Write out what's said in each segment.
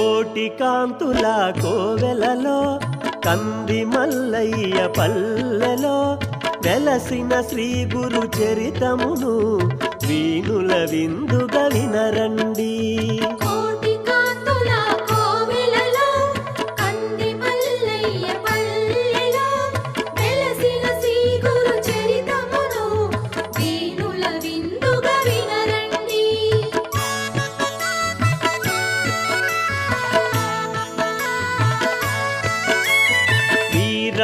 కోటి కాంతుల కోవెలలో కంది మల్లయ్య పల్లెలో వెలసిన శ్రీ గురు చరితమును వీణుల విందుగా వినరండి కోటి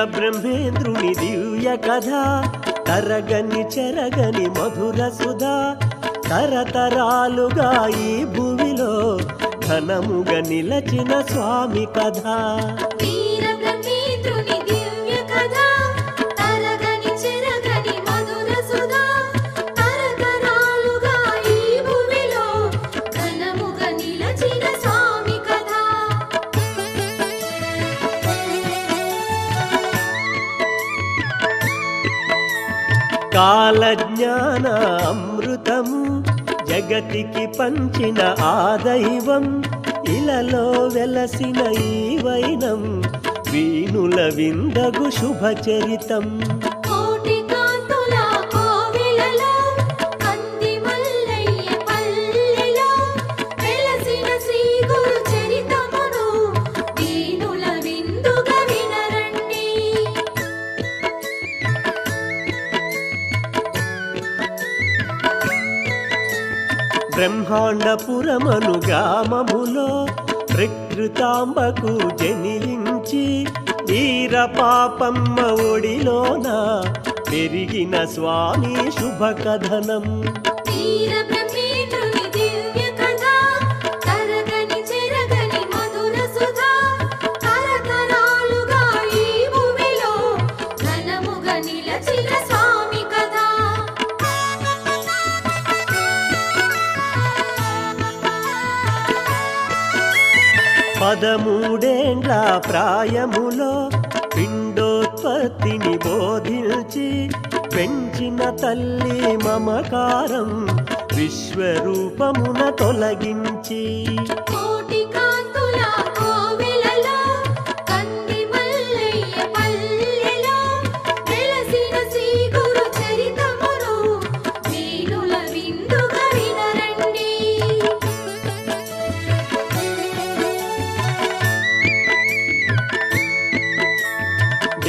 బ్రహ్మేంద్రుని దివ్య కథ తరగని చెరగని మధుర సుధా తరతరాలుగా ఈ భూమిలో ఘనముగా నిలచిన స్వామి కథ. కాలజ్ఞాన అమృతము జగతికి పంచిన ఆ దైవం ఇలలో వెలసిన ఈ వైనం వీణుల విందగు శుభచరితం. బ్రహ్మాండపురమను గ్రామములో ప్రకృతాంబకు జనించి వీర పాపమ్మ ఒడిలోన పెరిగిన స్వామి శుభ పదమూడేండ్ల ప్రాయములో పిండోత్పత్తిని బోధించి పెంచిన తల్లి మమకారం విశ్వరూపమున తొలగించి కోటి